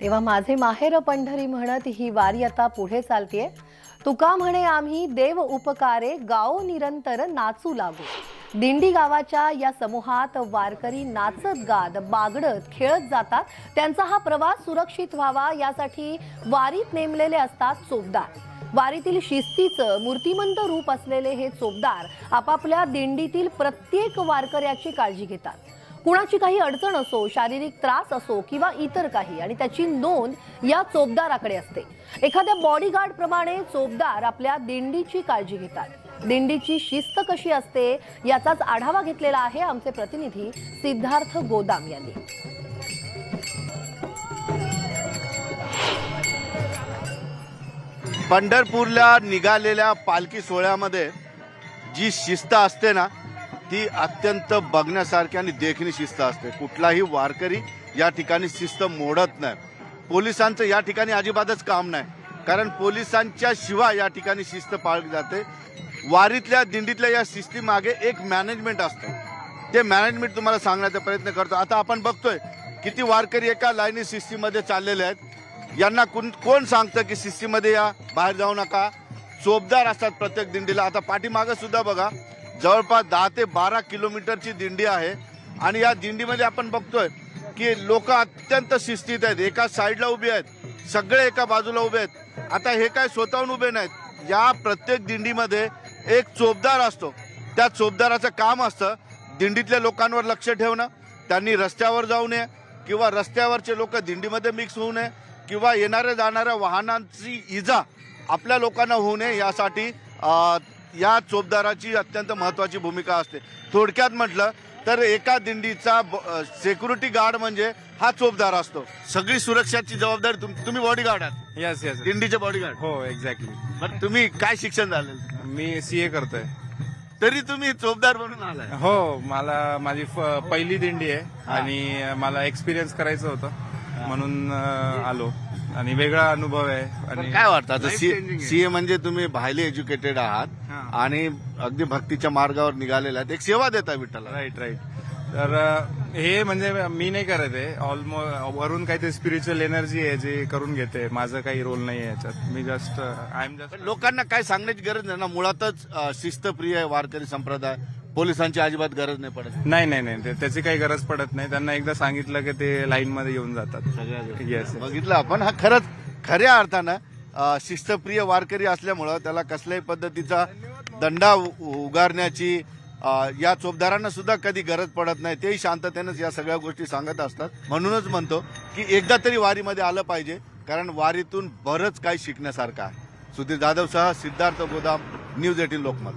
तेव्हा माझे माहेर पंढरी म्हणत ही वारी आता पुढे चालतीये. तुका म्हणे आम्ही देव उपकारे गाव निरंतर नाचू लागू. दिंडी गावाच्या या समूहात वारकरी नाचत गात बागडत खेळत जातात. त्यांचा हा प्रवास सुरक्षित व्हावा यासाठी वारीत नेमलेले असतात चोपदार. वारीतील शिस्तीचं मूर्तिमंत रूप असलेले हे चोपदार आपापल्या दिंडीतील प्रत्येक वारकऱ्याची काळजी घेतात. कुणाची काही अडचण असो शारीरिक त्रास असो किंवा इतर काही आणि त्याची नोंद या चोपदाराकडे असते. एखाद्या बॉडीगार्ड प्रमाणे चोपदार आपल्या दिंडीची काळजी घेतात. दिंडीची शिस्त कशी असते याचाच आढावा घेतलेला आहे आमचे प्रतिनिधी सिद्धार्थ गोदाम यांनी. पंढरपूरला निघालेल्या पालखी सोहळ्यामध्ये जी शिस्त असते ना ती अत्यंत बघण्यासारखी आणि देखणी शिस्त असते. कुठलाही वारकरी या ठिकाणी शिस्त मोडत नाही. पोलिसांचं या ठिकाणी अजिबातच काम नाही. कारण पोलिसांच्या शिवाय या ठिकाणी शिस्त पाळली जाते. वारीतल्या दिंडीतल्या या शिस्तीमागे एक मॅनेजमेंट असतं. ते मॅनेजमेंट तुम्हाला सांगण्याचा प्रयत्न करतो. आता आपण बघतोय किती वारकरी एका लाईनी शिस्तीमध्ये चाललेले आहेत. यांना कोण कोण सांगतं की शिस्तीमध्ये या बाहेर जाऊ नका? चोपदार असतात प्रत्येक दिंडीला. आता पाठीमागं सुद्धा बघा. जवळपास दहा ते बारा किलोमीटरची दिंडी आहे. आणि या दिंडीमध्ये आपण बघतोय की लोक अत्यंत शिस्तीत आहेत. एका साईडला उभे आहेत. सगळे एका बाजूला उभे आहेत. आता हे काय स्वतःहून उभे नाहीत. या प्रत्येक दिंडीमध्ये एक चोपदार असतो. त्या चोपदाराचं काम असतं दिंडीतल्या लोकांवर लक्ष ठेवणं. त्यांनी रस्त्यावर जाऊ नये किंवा रस्त्यावरचे लोक दिंडीमध्ये मिक्स होऊ नये किंवा येणाऱ्या जाणाऱ्या वाहनांची इजा आपल्या लोकांना होऊ नये यासाठी या चोपदाराची अत्यंत महत्वाची भूमिका असते. थोडक्यात म्हटलं तर एका दिंडीचा सेक्युरिटी गार्ड म्हणजे हा चोपदार असतो. सगळी सुरक्षाची जबाबदारी तुम- तुम्ही बॉडीगार्ड आहात. येस येस दिंडीचे बॉडीगार्ड हो एक्झॅक्टली पण तुम्ही काय शिक्षण झालेलं मी सी ए करतोय. तरी तुम्ही चोपदार बनून आलाय. हो मला माझी पहिली दिंडी आहे आणि मला एक्सपिरियन्स करायचं होतं. म्हणून आलो. आणि वेगळा अनुभव आहे. आणि काय वाटतं? आता life changing आहे. सीए म्हणजे तुम्ही हायली एज्युकेटेड आहात. आणि अगदी भक्तीच्या मार्गावर निघालेले आहेत. एक सेवा देता विठ्ठला राईट राईट तर अं, हे म्हणजे मी नाही करत आहे. ऑलमोस्ट वरून काहीतरी स्पिरिच्युअल एनर्जी आहे जे करून घेते. माझं काही रोल नाही आहे याच्यात. मी जस्ट आय एम जस्ट पण लोकांना काय सांगण्याची गरज नाही ना. मुळातच अ, शिस्तप्रिय आहे वारकरी संप्रदाय. पोलिसांची अजिबात गरज नाही पडत. नाही नाही नाही. ते- त्याची काही गरज पडत नाही. त्यांना एकदा सांगितलं की ते लाईन मध्ये येऊन जातात. येस बघितलं आपण. हा खरंच खऱ्या अर्थानं अ, शिस्तप्रिय वारकरी असल्यामुळं त्याला कसल्याही पद्धतीचा दंडा उ- उगारण्याची अ, या चोपदारांना सुद्धा कधी गरज पडत नाही. तेही शांततेनंच या सगळ्या गोष्टी सांगत असतात. म्हणूनच म्हणतो की एकदा तरी वारीमध्ये आलं पाहिजे कारण वारीतून बरंच काही शिकण्यासारखं आहे. सुधीर जाधव सह सिद्धार्थ गोदाम न्यूज एटीन लोकमत.